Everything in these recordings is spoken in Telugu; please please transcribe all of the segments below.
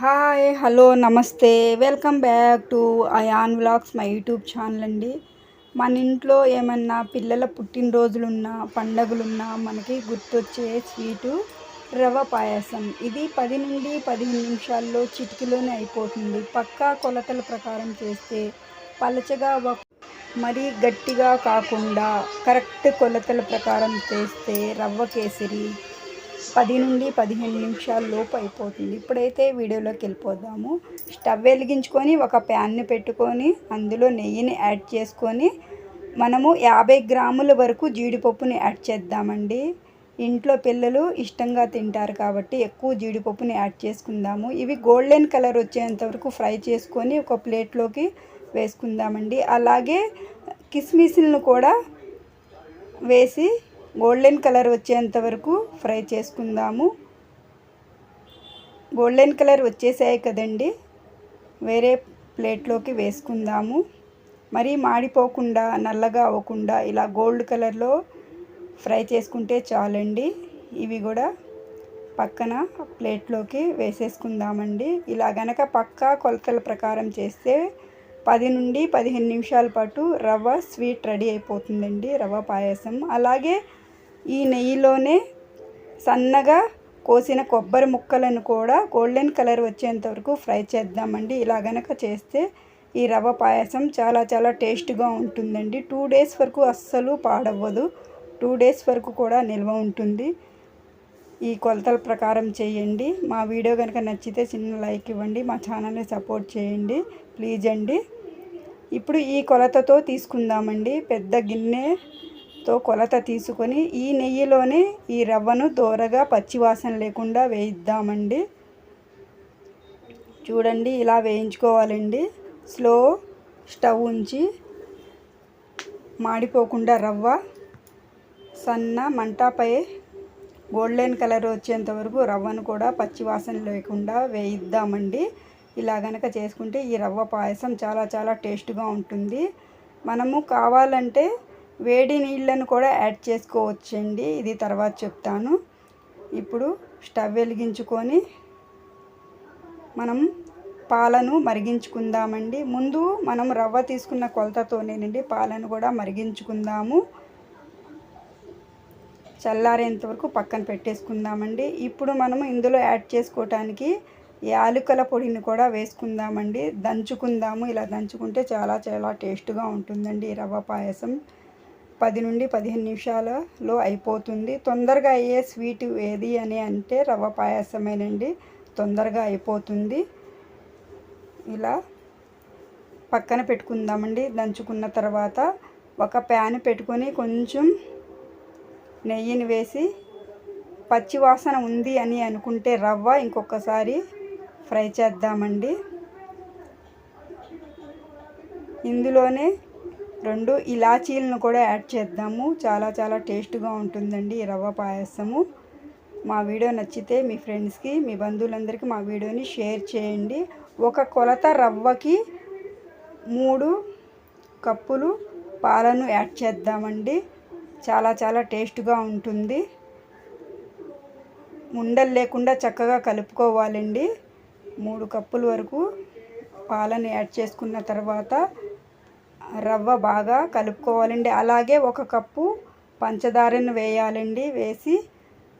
హాయ్ హలో నమస్తే. Welcome back to Ayaan vlogs my YouTube channel అండి. మన ఇంట్లో ఏమన్నా పిల్లల పుట్టినరోజులున్నా పండగలున్నా మనకి గుర్తొచ్చే స్వీటు రవ పాయసం. ఇది పది నుండి పదిహేను నిమిషాల్లో చిటికీలోనే అయిపోతుంది. పక్కా కొలతల ప్రకారం చేస్తే పలచగా ఒక మరీ గట్టిగా కాకుండా కరెక్ట్ కొలతల ప్రకారం చేస్తే రవ్వ కేసరి పది నుండి పదిహేను నిమిషాల లోపు అయిపోతుంది. ఇప్పుడైతే వీడియోలోకి వెళ్ళిపోదాము. స్టవ్ వెలిగించుకొని ఒక ప్యాన్ని పెట్టుకొని అందులో నెయ్యిని యాడ్ చేసుకొని మనము యాభై గ్రాముల వరకు జీడిపప్పుని యాడ్ చేద్దామండి. ఇంట్లో పిల్లలు ఇష్టంగా తింటారు కాబట్టి ఎక్కువ జీడిపప్పుని యాడ్ చేసుకుందాము. ఇవి గోల్డెన్ కలర్ వచ్చేంత వరకు ఫ్రై చేసుకొని ఒక ప్లేట్లోకి వేసుకుందామండి. అలాగే కిస్మిస్లను కూడా వేసి గోల్డెన్ కలర్ వచ్చేంత వరకు ఫ్రై చేసుకుందాము. గోల్డెన్ కలర్ వచ్చేసాయి కదండి. వేరే ప్లేట్లోకి వేసుకుందాము. మరి మాడిపోకుండా నల్లగా అవ్వకుండా ఇలా గోల్డ్ కలర్లో ఫ్రై చేసుకుంటే చాలండి. ఇవి కూడా పక్కన ప్లేట్లోకి వేసేసుకుందామండి. ఇలా గనక పక్కా కొలతల ప్రకారం చేస్తే పది నుండి పదిహేను నిమిషాల పాటు రవ్వ స్వీట్ రెడీ అయిపోతుందండి రవ్వ పాయసం. అలాగే ఈ నెయ్యిలోనే సన్నగా కోసిన కొబ్బరి ముక్కలను కూడా గోల్డెన్ కలర్ వచ్చేంత వరకు ఫ్రై చేద్దామండి. ఇలా గనక చేస్తే ఈ రవ్వ పాయసం చాలా చాలా టేస్ట్గా ఉంటుందండి. టూ డేస్ వరకు అస్సలు పాడవ్వదు. టూ డేస్ వరకు కూడా నిల్వ ఉంటుంది. ఈ కొలతల ప్రకారం చేయండి. మా వీడియో కనుక నచ్చితే చిన్న లైక్ ఇవ్వండి. మా ఛానల్ని సపోర్ట్ చేయండి. ప్లీజ్ అండి. ఇప్పుడు ఈ కొలతతో తీసుకుందామండి. పెద్ద గిన్నె తో కొలత తీసుకొని ఈ నెయ్యిలోనే ఈ రవ్వను దోరగా పచ్చివాసన లేకుండా వేయిద్దామండి. చూడండి ఇలా వేయించుకోవాలండి. స్లో స్టవ్ ఉంచి మాడిపోకుండా రవ్వ సన్న మంటపై గోల్డెన్ కలర్ వచ్చేంత వరకు రవ్వను కూడా పచ్చివాసన లేకుండా వేయిద్దామండి. ఇలా గనక చేసుకుంటే ఈ రవ్వ పాయసం చాలా చాలా టేస్ట్గా ఉంటుంది. మనము కావాలంటే వేడి నీళ్ళను కూడా యాడ్ చేసుకోవచ్చండి. ఇది తర్వాత చెప్తాను. ఇప్పుడు స్టవ్ వెలిగించుకొని మనం పాలను మరిగించుకుందామండి. ముందు మనం రవ్వ తీసుకున్న కొలతతోనేనండి పాలను కూడా మరిగించుకుందాము. చల్లారేంత వరకు పక్కన పెట్టేసుకుందామండి. ఇప్పుడు మనము ఇందులో యాడ్ చేసుకోవటానికి యాలకుల పొడిని కూడా వేసుకుందామండి. దంచుకుందాము. ఇలా దంచుకుంటే చాలా చాలా టేస్ట్గా ఉంటుందండి రవ్వ పాయసం. పది నుండి పదిహేను నిమిషాలలో అయిపోతుంది. తొందరగా అయ్యే స్వీట్ ఏది అని అంటే రవ్వ పాయసమేనండి. తొందరగా అయిపోతుంది. ఇలా పక్కన పెట్టుకుందామండి. దంచుకున్న తర్వాత ఒక ప్యాన్ పెట్టుకొని కొంచెం నెయ్యిని వేసి పచ్చి వాసన ఉంది అని అనుకుంటే రవ్వ ఇంకొకసారి ఫ్రై చేద్దామండి. ఇందులోనే రెండు ఇలాచీలను కూడా యాడ్ చేద్దాము. చాలా చాలా టేస్ట్గా ఉంటుందండి ఈ రవ్వ పాయసము. మా వీడియో నచ్చితే మీ ఫ్రెండ్స్కి మీ బంధువులందరికీ మా వీడియోని షేర్ చేయండి. ఒక కొలత రవ్వకి మూడు కప్పులు పాలను యాడ్ చేద్దామండి. చాలా చాలా టేస్ట్గా ఉంటుంది. ఉండలు లేకుండా చక్కగా కలుపుకోవాలండి. మూడు కప్పుల వరకు పాలను యాడ్ చేసుకున్న తర్వాత రవ్వ బాగా కలుపుకోవాలండి. అలాగే ఒక కప్పు పంచదారను వేయాలండి. వేసి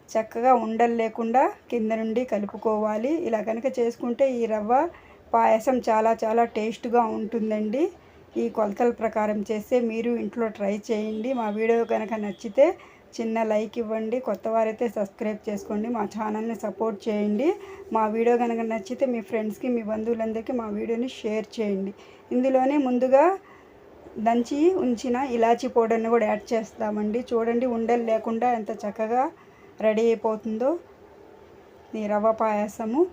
చక్కగా ఉండలు లేకుండా కింద నుండి కలుపుకోవాలి. ఇలా కనుక చేసుకుంటే ఈ రవ్వ పాయసం చాలా చాలా టేస్ట్గా ఉంటుందండి. ఈ కొలతల ప్రకారం చేస్తే మీరు ఇంట్లో ట్రై చేయండి. మా వీడియో కనుక నచ్చితే చిన్న లైక్ ఇవ్వండి. కొత్త వారైతే సబ్స్క్రైబ్ చేసుకోండి. మా ఛానల్ని సపోర్ట్ చేయండి. మా వీడియో కనుక నచ్చితే మీ ఫ్రెండ్స్కి మీ బంధువులందరికీ మా వీడియోని షేర్ చేయండి. ఇందులోనే ముందుగా దంచి ఉంచిన ఇలాచీ పౌడర్ని కూడా యాడ్ చేస్తామండి. చూడండి ఉండలు లేకుండా ఎంత చక్కగా రెడీ అయిపోతుందో ఈ రవ్వ పాయసము.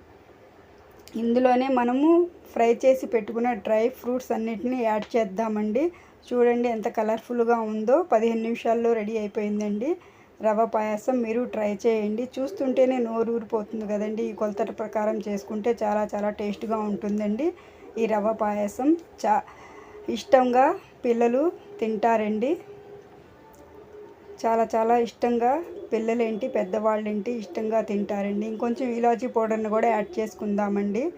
ఇందులోనే మనము ఫ్రై చేసి పెట్టుకున్న డ్రై ఫ్రూట్స్ అన్నిటిని యాడ్ చేద్దామండి. చూడండి ఎంత కలర్ఫుల్గా ఉందో. పదిహేను నిమిషాల్లో రెడీ అయిపోయిందండి రవ్వ పాయసం. మీరు ట్రై చేయండి. చూస్తుంటేనే నోరు ఊరిపోతుంది కదండి. ఈ కొలతల ప్రకారం చేసుకుంటే చాలా చాలా టేస్ట్గా ఉంటుందండి ఈ రవ్వ పాయసం. చా ఇష్టంగా పిల్లలు తింటారండి. చాలా చాలా ఇష్టంగా పిల్లలేంటి పెద్దవాళ్ళేంటి ఇష్టంగా తింటారండి. ఇంకొంచెం ఇలాచీ పౌడర్ని కూడా యాడ్ చేసుకుందామండి.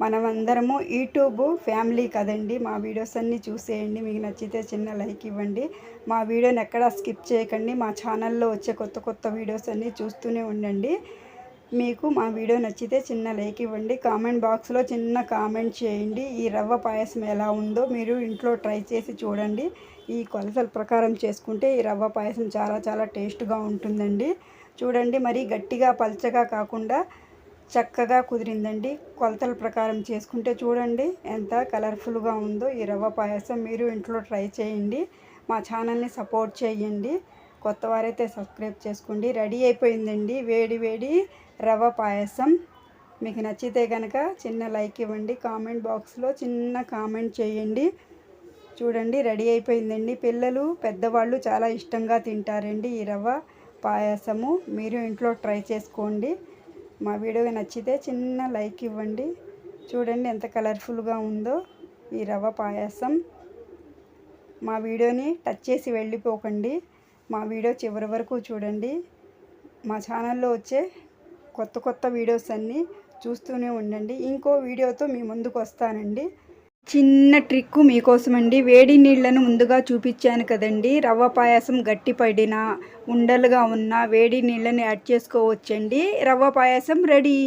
మనమందరము యూట్యూబ్ ఫ్యామిలీ కదండి. మా వీడియోస్ అన్నీ చూసేయండి. మీకు నచ్చితే చిన్న లైక్ ఇవ్వండి. మా వీడియోని ఎక్కడా స్కిప్ చేయకండి. మా ఛానల్లో వచ్చే కొత్త కొత్త వీడియోస్ అన్నీ చూస్తూనే ఉండండి. మీకు మా వీడియో నచ్చితే చిన్న లైక్ ఇవ్వండి. కామెంట్ బాక్స్లో చిన్న కామెంట్ చేయండి. ఈ రవ్వ పాయసం ఎలా ఉందో మీరు ఇంట్లో ట్రై చేసి చూడండి. ఈ కొలతల ప్రకారం చేసుకుంటే ఈ రవ్వ పాయసం చాలా చాలా టేస్ట్గా ఉంటుందండి. చూడండి మరి గట్టిగా పల్చగా కాకుండా చక్కగా కుదిరిందండి. కొలతల ప్రకారం చేసుకుంటే చూడండి ఎంత కలర్ఫుల్గా ఉందో ఈ రవ్వ పాయసం మీరు ఇంట్లో ట్రై చేయండి. మా ఛానల్ని సపోర్ట్ చేయండి. కొత్త వారైతే సబ్స్క్రైబ్ చేసుకోండి. రెడీ అయిపోయిందండి. వేడి వేడి రవ్వ పాయసం. మీకు నచ్చితే కనుక చిన్న లైక్ ఇవ్వండి. కామెంట్ బాక్స్లో చిన్న కామెంట్ చేయండి. చూడండి రెడీ అయిపోయిందండి. పిల్లలు పెద్దవాళ్ళు చాలా ఇష్టంగా తింటారండి ఈ రవ్వ పాయసము. మీరు ఇంట్లో ట్రై చేసుకోండి. మా వీడియో నచ్చితే చిన్న లైక్ ఇవ్వండి. చూడండి ఎంత కలర్ఫుల్గా ఉందో ఈ రవ్వ పాయసం. మా వీడియోని టచ్ చేసి వెళ్ళిపోకండి. మా వీడియో చివరి వరకు చూడండి. మా ఛానల్లో వచ్చే కొత్త కొత్త వీడియోస్ అన్నీ చూస్తూనే ఉండండి. ఇంకో వీడియోతో మీ ముందుకు వస్తానండి. చిన్న ట్రిక్ మీకోసమండి. వేడి నీళ్ళను ముందుగా చూపించాను కదండి. రవ్వ పాయసం గట్టిపడిన ఉండలుగా ఉన్న వేడి నీళ్ళని యాడ్ చేసుకోవచ్చండి. రవ్వ పాయసం రెడీ.